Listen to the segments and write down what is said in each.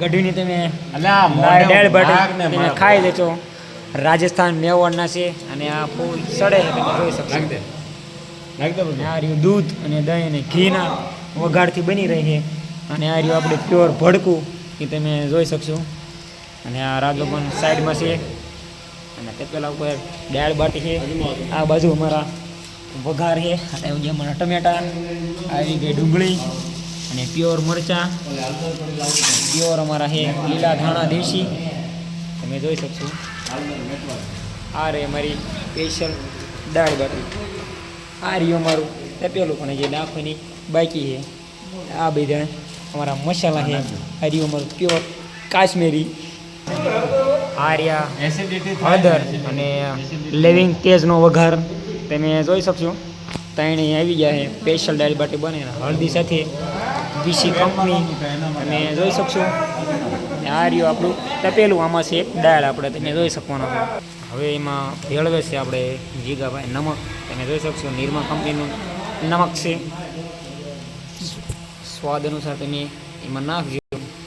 ગઢવીની તમે દાળ તમે ખાઈ લેજો. રાજસ્થાન મેવાડના છે અને આ ફૂલ સડે તમે જોઈ શકશો. આ રહ્યું દૂધ અને દહીં અને ઘીના વઘારથી બની રહી છે. અને આ રહ્યું આપણે પ્યોર ભડકું એ તમે જોઈ શકશો. અને આ રાજોબન સાઈડમાં છે. અને તે પેલા ઉપર દાળ બાટી છે. આ બાજુ અમારા વઘાર છે. અને જે અમારા ટમેટા. આવી ગઈ ડુંગળી. અને પ્યોર મરચાં. પ્યોર અમારા છે લીલા ધાણા દેશી. તમે જોઈ શકશો. આ રે અમારી સ્પેશિયલ દાળ બાટી. આ રહ્યું અમારું તપેલું પણ જે નાખવાની બાકી છે. આ બધા અમારા મસાલા છે. આ રહ્યું અમારું પ્યોર કાશ્મીરી. આર્યા હદર હળદર અને. લેવિંગ તેજનો વઘાર. તમે જોઈ શકશો. ત્રણેય આવી ગયા છે. સ્પેશિયલ દાળ બાટી બને હળદી સાથે બીસી કંપની. તમે જોઈ શકશો. આ રહ્યું આપણું તપેલું. આમાં છે એક દાળ આપણે તમે જોઈ શકવાનો. હવે એમાં ભેળવે છે આપણે જીગાભાઈ નમક. તમે જોઈ શકશો, નિરમા કંપનીનું નમક છે. સ્વાદ અનુસાર તમે એમાં નાખજો.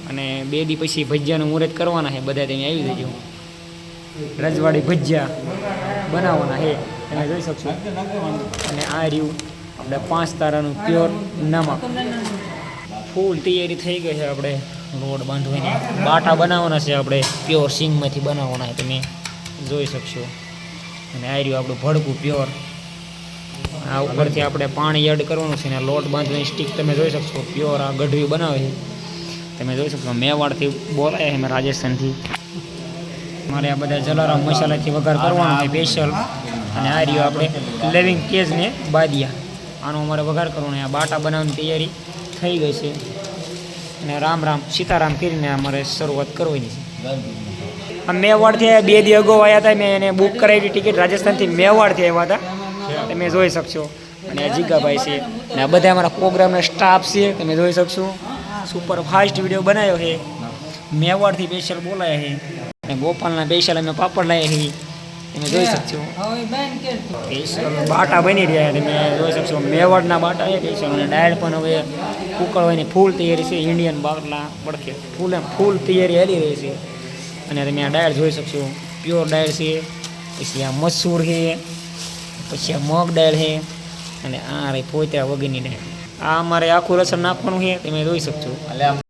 અને બે દી પછી ભજીયાનું મુહૂર્ત કરવાના છે. બધા તમે આવી જજો. રજવાડી ભજીયા બનાવવાના છે. તમે જોઈ શકશો. અને આ રહ્યું આપણે પાંચ તારાનું પ્યોર નમક. ફૂલ તૈયારી થઈ ગઈ છે આપણે લોટ બાંધવાની. બાટા બનાવવાના છે આપણે. પ્યોર સિંગમાંથી બનાવવાના છે તમે જોઈ શકશો. અને આ રહ્યું આપણું ભડકું પ્યોર આ ઉપરથી આપણે પાણી એડ કરવાનું છે અને લોટ બાંધવાની સ્ટીક તમે જોઈ શકશો. પ્યોર આ ગઢવી બનાવે છે. તમે જોઈ શકશો. મેવાડથી બોલાય છે મેં રાજસ્થાનથી. મારે આ બધા જલારામ મસાલાથી વઘાર કરવાનો છે સ્પેશિયલ અને આ રહ્યું આપણે લેવિંગ કેજને બાદિયા આનો અમારે વઘાર કરવાનો આ બાટા બનાવવાની તૈયારી. થઈ ગઈ છે. અને રામ રામ, સીતારામ કરીને અમારે શરૂઆત કરવાની છે. મેવાડથી બે દી અગાઉ આવ્યા હતા મેં એને બુક કરાવી ટિકિટ રાજસ્થાનથી મેવાડથી આવ્યા હતા તમે જોઈ શકશો. અને જીગાભાઈ છે. અને આ બધા અમારા પ્રોગ્રામના સ્ટાફ છે, તમે જોઈ શકશો. સુપર ફાસ્ટ વીડિયો બનાવ્યો છે. મેવાડથી સ્પેશિયલ બોલાયા છે. અને ગોપાલના સ્પેશિયલ અમે પાપડ લાવ્યા છીએ તમે જોઈ શકશો. બાટા બની રહ્યા છે. તમે જોઈ શકશો. મેવાડના બાટા છે સ્પેશિયલ અને ડાયલ પણ હવે ઉકળવાની ફૂલ તૈયારી છે. ઇન્ડિયન બાટલા પડખે ફૂલ એમ ફૂલ તૈયારી હાલી રહી છે. અને તમે આ ડાયલ જોઈ શકશો. પ્યોર ડાયલ છે. પછી આ મસૂર છે. પછી આ મગ ડાયડ છે. અને આ રહી પોતરા વગરની ડાયડ આ અમારે આખું રસણ નાખવાનું છે. તમે જોઈ શકશો.